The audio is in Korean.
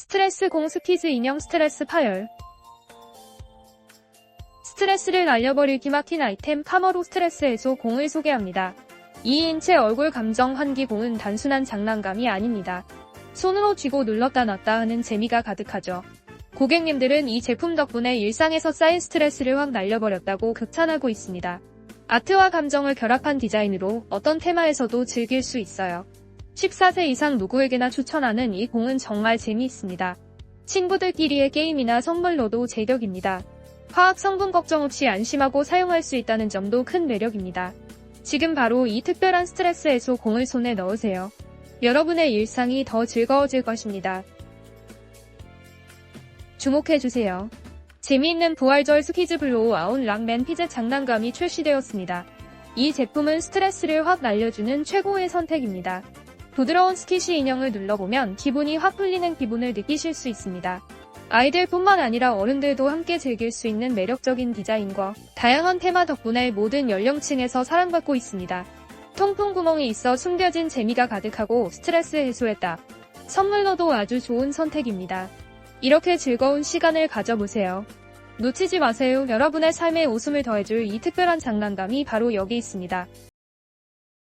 스트레스 공 스키즈 인형 스트레스 파열. 스트레스를 날려버릴 기막힌 아이템 카머로 스트레스 해소 공을 소개합니다. 2인체 얼굴 감정 환기 공은 단순한 장난감이 아닙니다. 손으로 쥐고 눌렀다 놨다 하는 재미가 가득하죠. 고객님들은 이 제품 덕분에 일상에서 쌓인 스트레스를 확 날려버렸다고 극찬하고 있습니다. 아트와 감정을 결합한 디자인으로 어떤 테마에서도 즐길 수 있어요. 14세 이상 누구에게나 추천하는 이 공은 정말 재미있습니다. 친구들끼리의 게임이나 선물로도 제격입니다. 화학 성분 걱정 없이 안심하고 사용할 수 있다는 점도 큰 매력입니다. 지금 바로 이 특별한 스트레스 해소 공을 손에 넣으세요. 여러분의 일상이 더 즐거워질 것입니다. 주목해주세요. 재미있는 부활절 스키즈 블로우 아웃 락맨 피제 장난감이 출시되었습니다. 이 제품은 스트레스를 확 날려주는 최고의 선택입니다. 부드러운 스키시 인형을 눌러보면 기분이 확 풀리는 기분을 느끼실 수 있습니다. 아이들뿐만 아니라 어른들도 함께 즐길 수 있는 매력적인 디자인과 다양한 테마 덕분에 모든 연령층에서 사랑받고 있습니다. 통풍 구멍이 있어 숨겨진 재미가 가득하고 스트레스 해소했다. 선물로도 아주 좋은 선택입니다. 이렇게 즐거운 시간을 가져보세요. 놓치지 마세요. 여러분의 삶에 웃음을 더해줄 이 특별한 장난감이 바로 여기 있습니다.